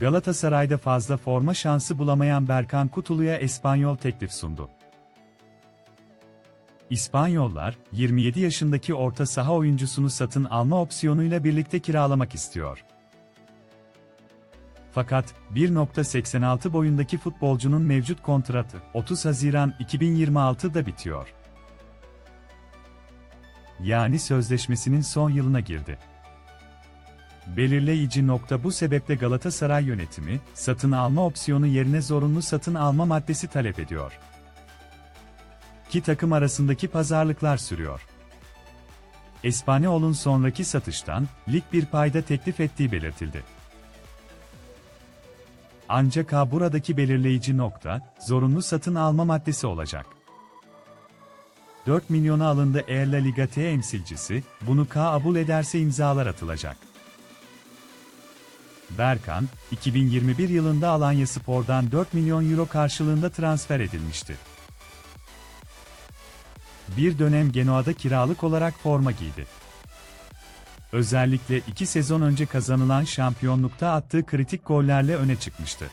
Galatasaray'da fazla forma şansı bulamayan Berkan Kutulu'ya Espanyol teklif sundu. İspanyollar, 27 yaşındaki orta saha oyuncusunu satın alma opsiyonuyla birlikte kiralamak istiyor. Fakat 1.86 boyundaki futbolcunun mevcut kontratı 30 Haziran 2026'da bitiyor. Yani sözleşmesinin son yılına girdi. Belirleyici nokta bu sebeple Galatasaray yönetimi, satın alma opsiyonu yerine zorunlu satın alma maddesi talep ediyor. İki takım arasındaki pazarlıklar sürüyor. Espanyol'un sonraki satıştan, lig bir payda teklif ettiği belirtildi. Ancak ha buradaki belirleyici nokta, zorunlu satın alma maddesi olacak. 4 milyona alındı eğer La Liga temsilcisi, bunu kabul ederse imzalar atılacak. Berkan, 2021 yılında Alanya Spor'dan 4 milyon euro karşılığında transfer edilmişti. Bir dönem Genoa'da kiralık olarak forma giydi. Özellikle iki sezon önce kazanılan şampiyonlukta attığı kritik gollerle öne çıkmıştı.